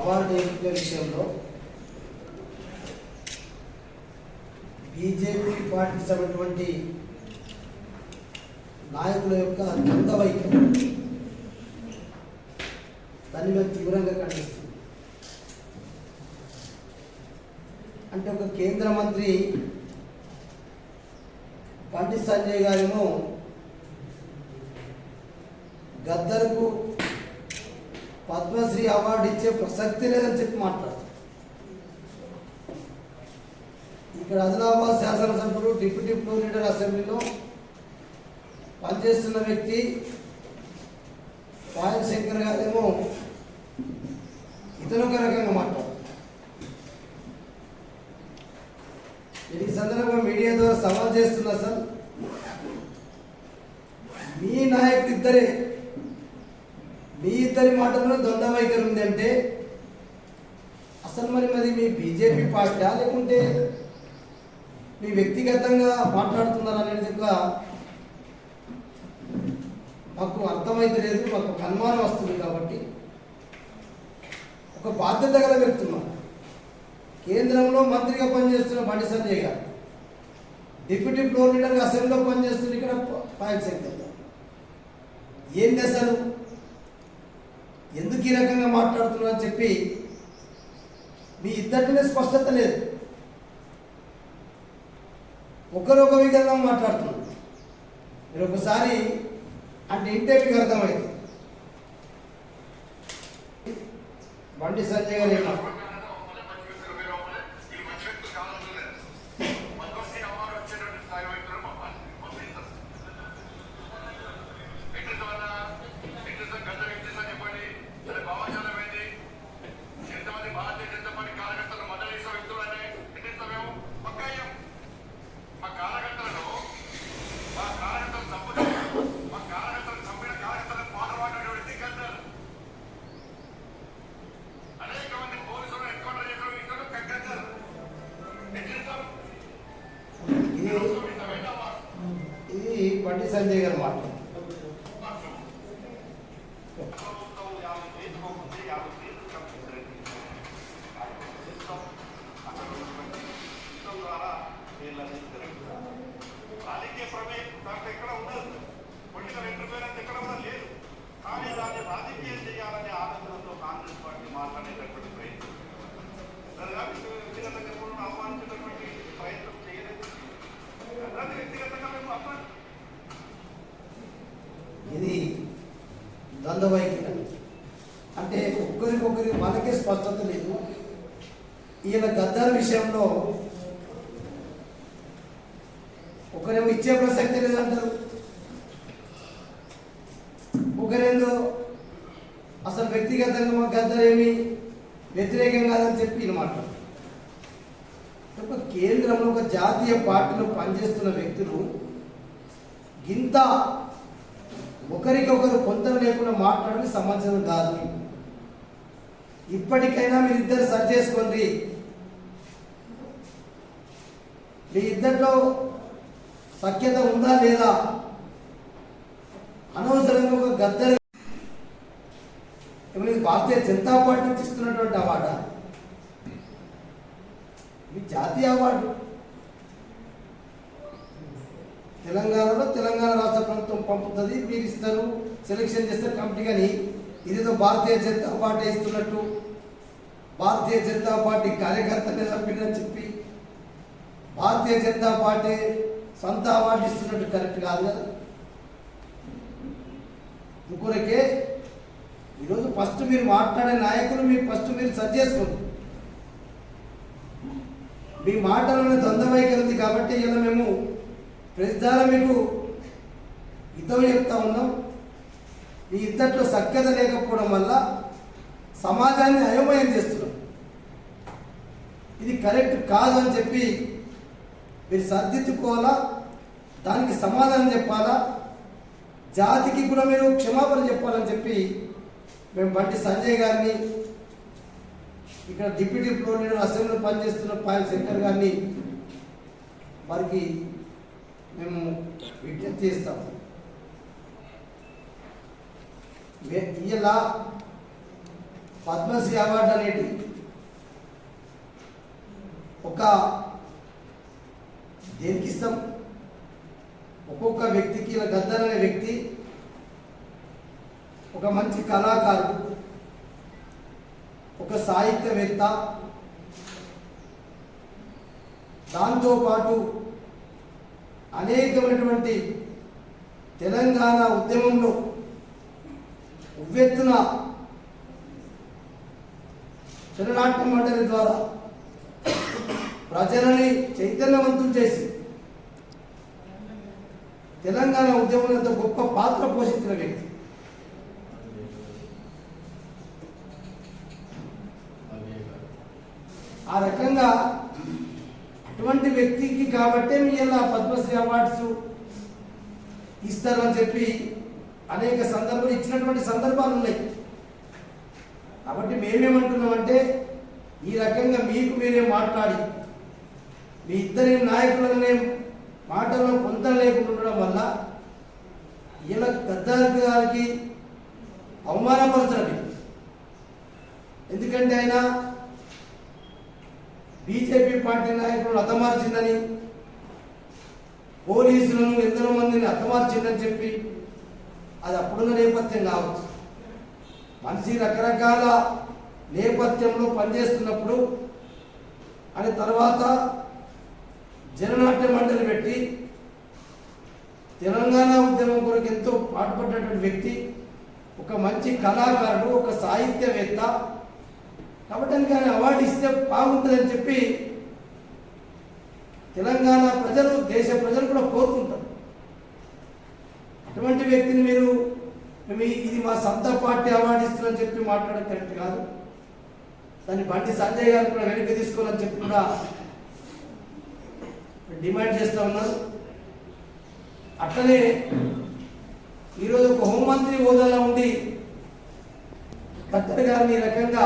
Award ఎంపిక విషయంలో? BJP పార్టీకి సంబంధించినటువంటి నాయకుల యొక్క ద్వంద్వ వైఖరి దాన్ని మేము తీవ్రంగా ఖండిస్తుంది. అంటే ఒక కేంద్ర మంత్రి బండి సంజయ్ గారేమో గద్దరుకు పద్మశ్రీ అవార్డు ఇచ్చే ప్రసక్తి లేదని చెప్పి మాట్లాడుతారు. ఇక్కడ ఆదిలాబాద్ శాసనసభ్యుడు డిప్యూటీ ఫ్లో లీడర్ అసెంబ్లీలో పనిచేస్తున్న వ్యక్తి పాయల్ శంకర్ గారేమో ఇతను ఒక రకంగా మాట్లాడు ఈ సందర్భంగా మీడియా ద్వారా సవాల్ చేస్తున్నా సార్ మీ నాయకుడు ఇద్దరే మీ ఇద్దరి మాటల్లో ద్వంద్వ వైఖరి ఉందంటే అసలు మరి మరి మీ బీజేపీ పార్టీ లేకుంటే మీ వ్యక్తిగతంగా మాట్లాడుతున్నారు అనేది కూడా మాకు అర్థమైతే లేదు మాకు అనుమానం వస్తుంది కాబట్టి ఒక బాధ్యత గల వ్యక్తున్నాం కేంద్రంలో మంత్రిగా పనిచేస్తున్న బండి సంజయ్ గారు డిప్యూటీ ఫ్లోర్ లీడర్గా అసెంబ్లీలో పనిచేస్తున్న ఇక్కడ పాయల్ శంకర్ ఏంటి ఏంది అసలు? ఎందుకు ఈ రకంగా మాట్లాడుతున్నా అని చెప్పి మీ ఇద్దరిలో స్పష్టత లేదు. ఒకరొక విధంగా మాట్లాడుతున్నారు. మీరు ఒకసారి అంటే ఇంటే మీకు అర్థమైంది. బండి సంజయ్ గారు ఏమన్నా అనేక మంది పోలీసులు ఎన్కౌంటర్ చేసిన విషయంలో కగ్గంటారు ఎట్లిస్తారు ఇది ఇది బండి సంజయ్ గారు మాట రాజకీయ ప్రమేయం దాంట్లో ఎక్కడ ఉండదు పొలిటికల్ ఇంటర్ఫిరెన్స్ ఎక్కడ కూడా లేదు కానీ దాన్ని రాజకీయం చేయాలనే ఆలోచనతో కాంగ్రెస్ పార్టీ ప్రయత్నం దాని కాబట్టి వ్యక్తిగతంగా కూడా ఆహ్వానించేటటువంటి ప్రయత్నం చేయలేదు వ్యక్తిగతంగా మేము ఇది ద్వంద్వ అంటే ఒక్కరికొకరి మనకే స్పష్టత లేదు. ఈయన గద్దాల విషయంలో ఒకరేమో ఇచ్చే ప్రసక్తి లేదంటారు. ఒకరేందో అసలు వ్యక్తిగతంగా మా గద్దరేమి ఏమి వ్యతిరేకం కాదని చెప్పి ఈయన మాట్లాడు. ఒక కేంద్రంలో ఒక జాతీయ పార్టీలో పనిచేస్తున్న వ్యక్తులు ఇంత ఒకరికొకరు పొంతన లేకుండా మాట్లాడడం సమంజసం కాదు. ఇప్పటికైనా మీరిద్దరు సరి చేసుకోండి. మీ ఇద్దరిలో సఖ్యత ఉందా లేదా? అనవసరంగా ఒక గద్దరు ఏమన్నా భారతీయ జనతా పార్టీ నుంచి ఇస్తున్నటువంటి అవార్డా? ఇది జాతీయ అవార్డు. తెలంగాణలో తెలంగాణ రాష్ట్ర ప్రభుత్వం పంపుతుంది మీరు ఇస్తారు సెలెక్షన్ చేస్తారు కమిటీ కానీ ఇదేదో భారతీయ జనతా పార్టీ ఇస్తున్నట్టు భారతీయ జనతా పార్టీ కార్యకర్తనే చంపినని చెప్పి భారతీయ జనతా పార్టీ సొంత అవార్డు ఇస్తున్నట్టు కరెక్ట్ కాదు కదా? ఇంకొరకే ఈరోజు ఫస్ట్ మీరు మాట్లాడే నాయకులు మీరు ఫస్ట్ మీరు సరి చేసుకోండి. మీ మాటలోనే ద్వంద్వ ఉంది కాబట్టి ఇలా మేము ప్రతిదారా మీకు హితం చెప్తా ఉన్నాం. ఈ ఇద్దరిలో సఖ్యత లేకపోవడం వల్ల సమాజాన్ని అయోమయం చేస్తున్నాం. ఇది కరెక్ట్ కాదు అని చెప్పి మీరు సర్దిద్దుకోవాలా? దానికి సమాధానం చెప్పాలా? జాతికి కూడా మీరు క్షమాపణ చెప్పాలని చెప్పి మేము బండి సంజయ్ గారిని ఇక్కడ డిప్యూటీ ఫ్లోర్ నేను అసెంబ్లీలో పనిచేస్తున్న పాయల్ శంకర్ గారిని వారికి మేము విజ్ఞప్తి చేస్తాము ఇలా పద్మశ్రీ అవార్డు అనేది ఒక దేనికి ఇస్తాం ఒక్కొక్క వ్యక్తికి ఇలా గద్దర్ అనే వ్యక్తి ఒక మంచి కళాకారుడు ఒక సాహిత్యవేత్త. దాంతోపాటు అనేకమైనటువంటి తెలంగాణ ఉద్యమంలో ఉవ్వెత్తున చిరనాట్యం మండలి ద్వారా ప్రజలని చైతన్యవంతం చేసి తెలంగాణ ఉద్యమంలో గొప్ప పాత్ర పోషించిన వ్యక్తి. ఆ రకంగా అటువంటి వ్యక్తికి కాబట్టే మీ ఇలా పద్మశ్రీ అవార్డ్స్ ఇస్తారు అని చెప్పి అనేక సందర్భాలు ఇచ్చినటువంటి సందర్భాలు ఉన్నాయి. కాబట్టి మేమేమంటున్నామంటే ఈ రకంగా మీకు మీరే మాట్లాడి మీ ఇద్దరి నాయకులనే మాటల్లో కొంత లేకుండా ఉండడం వల్ల ఇలా గద్దార్ గారికి అవమానపరచడం. ఎందుకంటే ఆయన బీజేపీ పార్టీ నాయకులను హతమార్చిందని పోలీసులను ఎందరో మందిని హతమార్చిందని చెప్పి అది అప్పుడున్న నేపథ్యం కావచ్చు. మనిషి రకరకాల నేపథ్యంలో పనిచేస్తున్నప్పుడు అని తర్వాత జననాట్య మండలి పెట్టి తెలంగాణ ఉద్యమం కొరకు ఎంతో పాటుపడినటువంటి వ్యక్తి ఒక మంచి కళాకారుడు ఒక సాహిత్యవేత్త కాబట్టి ఆయనకి అవార్డు ఇస్తే బాగుంటుందని చెప్పి తెలంగాణ ప్రజలు దేశ ప్రజలు కూడా కోరుకుంటారు. అటువంటి వ్యక్తిని మీరు మేము ఇది మా సొంత పార్టీ అవార్డు ఇస్తుందని చెప్పి మాట్లాడడం కరెక్ట్ కాదు. దాన్ని బండి సంజయ్ గారు కూడా వెనక్కి తీసుకోవాలని చెప్పి కూడా డిమాండ్ చేస్తూ ఉన్నారు. అట్లనే ఈరోజు ఒక హోంమంత్రి హోదాలో ఉండి ఖత్తర్ గారిని ఈ రకంగా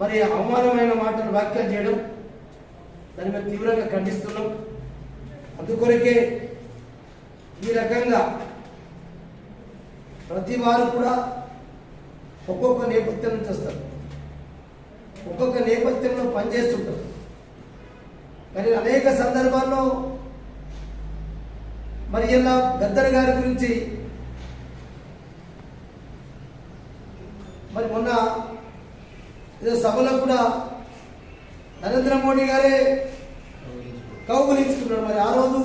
మరి అవమానమైన మాటలు వ్యాఖ్యలు చేయడం దాని మేము తీవ్రంగా ఖండిస్తున్నాం. అందుకొరకే ఈ రకంగా ప్రతి వారు కూడా ఒక్కొక్క నేపథ్యం నుంచి వస్తారు ఒక్కొక్క నేపథ్యంలో పనిచేస్తుంటారు కానీ అనేక సందర్భాల్లో మరి ఇలా గద్దర్ గారి గురించి మరి మొన్న ఏదో సభలో కూడా నరేంద్ర మోడీ గారే కౌగులించుకున్నాడు మరి ఆ రోజు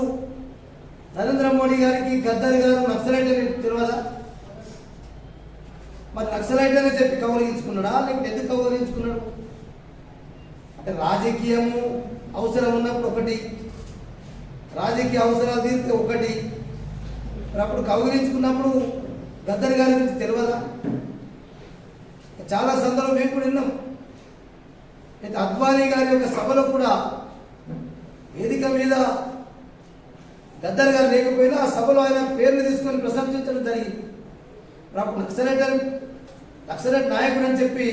నరేంద్ర మోడీ గారికి గద్దర్ గారు నక్సలైట్ అని తెలియదా మరి నక్సలైట్ అనే చెప్పి కౌగులించుకున్నాడా? లేకపోతే ఎందుకు కౌగులించుకున్నాడు? అంటే రాజకీయము అవసరం ఉన్నప్పుడు ఒకటి రాజకీయ అవసరాలు తీరితే ఒకటి. మరి అప్పుడు కౌగులించుకున్నప్పుడు గద్దర్ గారి గురించి తెలియదా చాలా సందర్భం మేము కూడా విన్నాం. అయితే అద్వానీ గారి యొక్క సభలో కూడా వేదిక మీద గద్దర్ గారు లేకపోయినా ఆ సభలో ఆయన పేరుని తీసుకొని ప్రశంసించడం జరిగింది. రాపు అప్పుడు నక్సలైట్ అని నక్సలైట్ నాయకుడు అని చెప్పి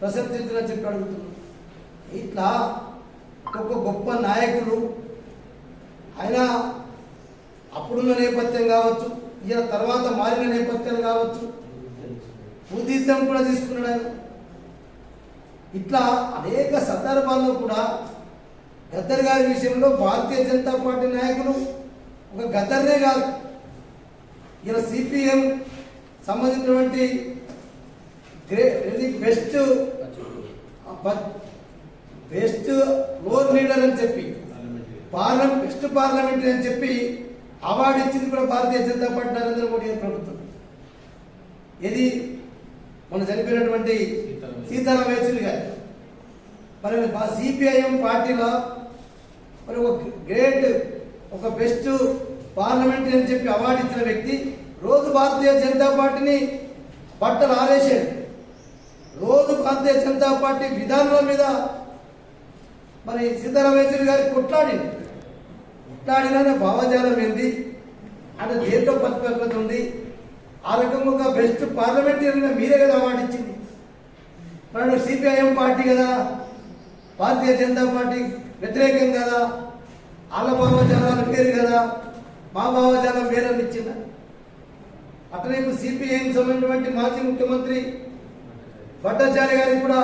ప్రశంసించడం చెప్పి అడుగుతున్నాం. ఇట్లా ఒక్కొక్క గొప్ప నాయకులు ఆయన అప్పుడున్న నేపథ్యం కావచ్చు ఈయన తర్వాత మారిన నేపథ్యాలు కావచ్చు బుద్ధిజం కూడా తీసుకున్నాడు. ఆయన ఇట్లా అనేక సందర్భాల్లో కూడా గద్దర్ గారి విషయంలో భారతీయ జనతా పార్టీ నాయకులు ఒక గద్దర్నే కాదు. ఇలా సిపిఎం సంబంధించినటువంటి గ్రే ఇది బెస్ట్ బెస్ట్ ఫ్లోర్ లీడర్ అని చెప్పి పార్లమెంట్ బెస్ట్ పార్లమెంటరీ అని చెప్పి అవార్డు ఇచ్చింది కూడా భారతీయ జనతా పార్టీ నరేంద్ర మోడీ ప్రభుత్వం. ఇది మన చనిపోయినటువంటి సీతారాం యేచూరి గారు. మరి సిపిఐఎం పార్టీలో మరి ఒక గ్రేట్ ఒక బెస్ట్ పార్లమెంటరీ అని చెప్పి అవార్డు ఇచ్చిన వ్యక్తి రోజు భారతీయ జనతా పార్టీని బట్టలు ఆరేసాడు రోజు భారతీయ జనతా పార్టీ విధానాల మీద మరి సీతారాం యేచూరి గారి కొట్లాడింది కొట్లాడిన భావజాలం ఏంది? అంటే దేంట్లో ప్రతిపక్షత ఉంది? ఆ రకంగా ఒక బెస్ట్ పార్లమెంటరీగా మీరే కదా అవార్డు ఇచ్చింది. మరి సిపిఐఎం పార్టీ కదా భారతీయ జనతా పార్టీ వ్యతిరేకం కదా వాళ్ళ భావజాలాలు వేరు కదా మా భావజాలం వేరని ఇచ్చిందా? అట్లనే ఇప్పుడు సిపిఐఎం సంబంధించినటువంటి మాజీ ముఖ్యమంత్రి భట్టాచార్య గారికి కూడా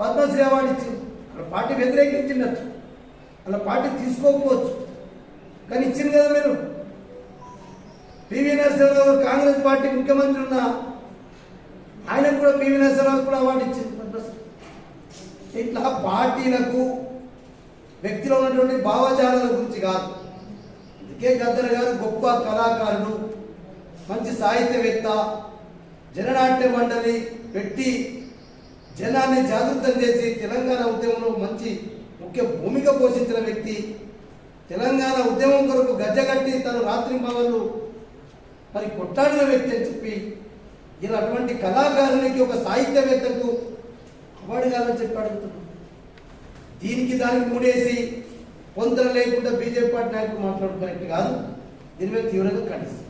పద్మశ్రీ అవార్డు ఇచ్చింది. అలా పార్టీ వ్యతిరేకించినట్టు. అలా పార్టీ తీసుకోకపోవచ్చు. కానీ ఇచ్చింది కదా మీరు. పివి నరసింహరావు కాంగ్రెస్ పార్టీ ముఖ్యమంత్రి ఉన్న ఆయనకు కూడా పివి నరసింహరావు కూడా అవార్డు ఇచ్చింది. ఇట్లా పార్టీలకు వ్యక్తిలో ఉన్నటువంటి భావజాలాల గురించి కాదు. అందుకే గద్దర్ గారు గొప్ప కళాకారుడు మంచి సాహిత్యవేత్త జననాట్య మండలి పెట్టి జనాన్ని జాగృతం చేసి తెలంగాణ ఉద్యమంలో మంచి ముఖ్య భూమిక పోషించిన వ్యక్తి. తెలంగాణ ఉద్యమం కొరకు గజ్జగట్టి తను రాత్రి భవన్లు మరి కొట్టాడిన వ్యక్తి అని చెప్పి ఇలా అటువంటి కళాకారునికి ఒక సాహిత్యవేత్తకు అవార్డు కాదని చెప్పి అడుగుతున్నాను దీనికి దానికి మూడేసి పొందర లేకుండా బీజేపీ పార్టీ నాయకులు మాట్లాడడం కాదు. దీని మీద తీవ్రంగా ఖండిస్తుంది